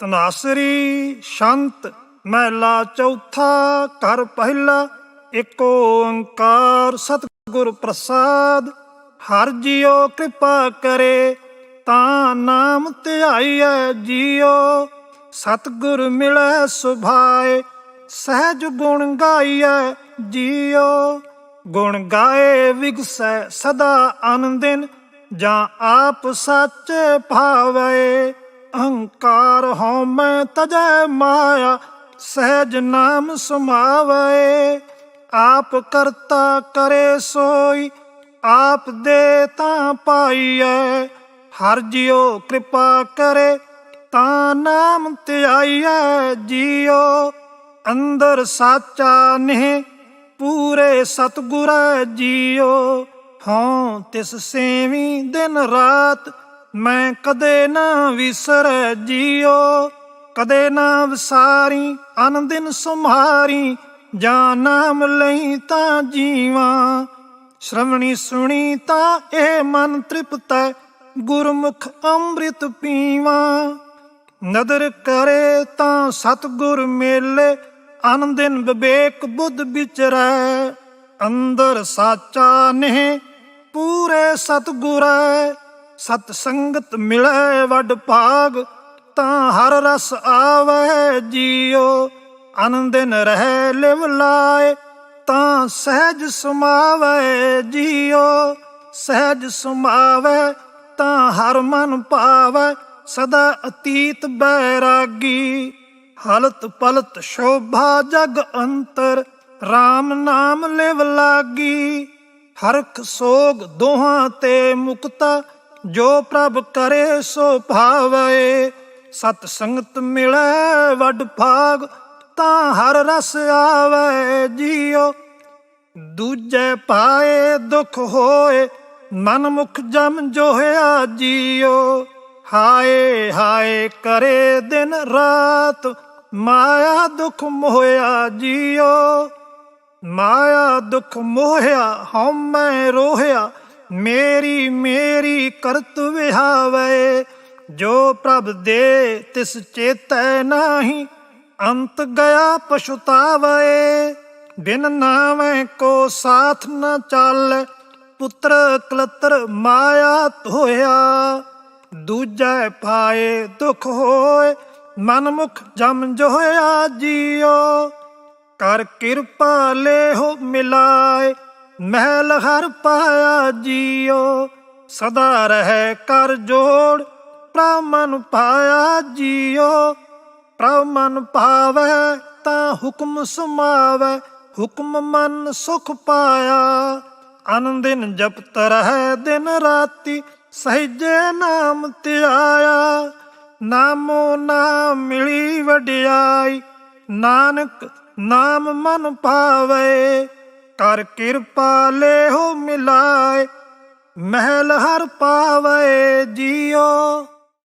ਤਨਾਸਰੀ ਸ਼ੰਤ ਮਹਿਲਾ ਚੌਥਾ ਘਰ ਪਹਿਲਾ ਏਕ ਓੰਕਾਰ ਸਤਿਗੁਰ ਪ੍ਰਸਾਦ। ਹਰ ਜੀਓ ਕਿਰਪਾ ਕਰੇ, ਤਾਂ ਨਾਮ ਧਿਆਈਐ ਜੀਓ ਸਤਿਗੁਰ ਮਿਲੈ ਸੁਭਾਏ, ਸਹਿਜ ਗੁਣ ਗਾਈਐ ਜੀਓ ਗੁਣ ਗਾਏ ਵਿਗਸੈ ਸਦਾ ਆਨੰਦਿਨ, ਜਾਂ ਆਪ ਸੱਚ ਭਾਵੈ। ਅਹੰਕਾਰ ਹਉ ਮੈਂ ਤਜੈ ਮਾਇਆ, ਸਹਿਜ ਨਾਮ ਸਮਾਵੇ। ਆਪ ਕਰਤਾ ਕਰੇ ਸੋਈ, ਆਪ ਦੇ ਤਾਂ ਪਾਈਐ। ਹਰ ਜਿਉ ਕਿਰਪਾ ਕਰੇ, ਤਾਂ ਨਾਮ ਧਿਆਈਐ। ਜੀਓ ਅੰਦਰ ਸਾਚਾ ਨੇ ਪੂਰੇ ਸਤਗੁਰ ਜੀਓ ਹਾਂ ਤਿਸ ਸੇਵੀ ਦਿਨ ਰਾਤ ਮੈਂ ਕਦੇ ਨਾ ਵਿਸਰ ਜੀਓ, ਕਦੇ ਨਾ ਵਿਸਾਰੀ ਅਨੰਦਿਨ ਸੁਮਹਾਰੀ ਜਾਂ ਨਾਮ ਲਈ ਤਾਂ ਜੀਵਾਂ। ਸ਼ਰਵਣੀ ਸੁਣੀ ਤਾਂ ਇਹ ਮਨ ਤ੍ਰਿਪਤੈ ਗੁਰਮੁਖ ਅੰਮ੍ਰਿਤ ਪੀਵਾਂ। ਨਦਰ ਕਰੇ ਤਾਂ ਸਤਗੁਰ ਮੇਲੇ ਆਨੰਦਿਨ ਵਿਵੇਕ ਬੁੱਧ ਵਿਚਰੈ। ਅੰਦਰ ਸਾਚਾ ਨੇ ਪੂਰੇ ਸਤਗੁਰੈ। ਸਤ ਸੰਗਤ ਮਿਲੈ ਵੱਡ ਭਾਗ, ਤਾਂ ਹਰ ਰਸ ਆਵੈ ਜੀਓ। ਆਨੰਦਿਨ ਰਹਿ ਲਿਵ ਲਾਏ, ਤਾਂ ਸਹਿਜ ਸੁਮਾਵੈ ਜੀਓ। ਸਹਿਜ ਸੁਮਾਵੈ, ਤਾਂ ਹਰ ਮਨ ਪਾਵੈ ਸਦਾ ਅਤੀਤ ਬੈਰਾਗੀ। ਹਲਤ ਪਲਤ ਸ਼ੋਭਾ ਜਗ ਅੰਤਰ RAM ਨਾਮ ਲਿਵ ਲਾਗੀ। ਹਰਖ ਸੋਗ ਦੋਹਾਂ ਤੇ ਮੁਕਤਾ ਜੋ ਪ੍ਰਭ ਕਰੇ ਸੋ ਭਾਵੇ, ਸਤ ਸੰਗਤ ਮਿਲੈ, ਵੱਡ ਭਾਗ ਤਾਂ ਹਰ ਰਸ ਆਵੈ ਜੀਓ ਦੂਜੇ ਪਾਏ ਦੁਖ ਹੋਏ, ਮਨ ਮੁਖ ਜਮ ਜੋਹਿਆ ਜੀਓ ਹਾਏ ਹਾਏ ਕਰੇ ਦਿਨ ਰਾਤ, ਮਾਇਆ ਦੁਖ ਮੋਹਿਆ ਜੀਓ ਮਾਇਆ ਦੁਖ ਮੋਹਿਆ ਹਉ ਮੈਂ ਰੋਹਿਆ ਮੇਰੀ ਮੇਰੀ ਕਰਤ ਵਿਹਾਵੇ, ਜੋ ਪ੍ਰਭ ਦੇ ਤਿਸ ਚੇਤੈ ਨਾਹੀ, ਅੰਤ ਗਿਆ ਪਛੁਤਾਵੇ। ਬਿਨ ਨਾਵੇਂ ਕੋ ਸਾਥ ਨ ਚੱਲ, ਪੁੱਤਰ ਕਲਤਰ ਮਾਇਆ ਧੋਇਆ। ਦੂਜੈ ਪਾਏ ਦੁਖ ਹੋਏ ਮਨ ਮੁਖ ਜਮ ਜੋਇਆ ਜੀਓ। ਕਰ ਕਿਰਪਾ ਲੇਹੋ ਮਿਲਾਏ ਮਹਿਲ ਹਰ ਪਾਇਆ ਜੀਓ, ਸਦਾ ਰਹਿ ਕਰ ਜੋੜ। ਪ੍ਰਭ ਮਨ ਪਾਇਆ ਜੀਓ ਪ੍ਰਭ ਮਨ ਪਾਵੈ ਤਾਂ ਹੁਕਮ ਸਮਾਵੈ। ਹੁਕਮ ਮਨ ਸੁਖ ਪਾਇਆ ਆਨੰਦਿਨ ਜਪਤ ਰਹਿ ਦਿਨ ਰਾਤੀ। ਸਹਿਜੇ ਨਾਮ ਧਿਆਇਆ, ਨਾਮੋ ਨਾਮ ਮਿਲੀ ਵਡਿਆਈ। ਨਾਨਕ ਨਾਮ ਮਨ ਪਾਵੇ ਕਰ ਕਿਰਪਾ ਲੇਹੋ ਮਿਲਾਏ ਮਹਿਲ ਹਰ ਪਾਵੇ ਜੀਓ।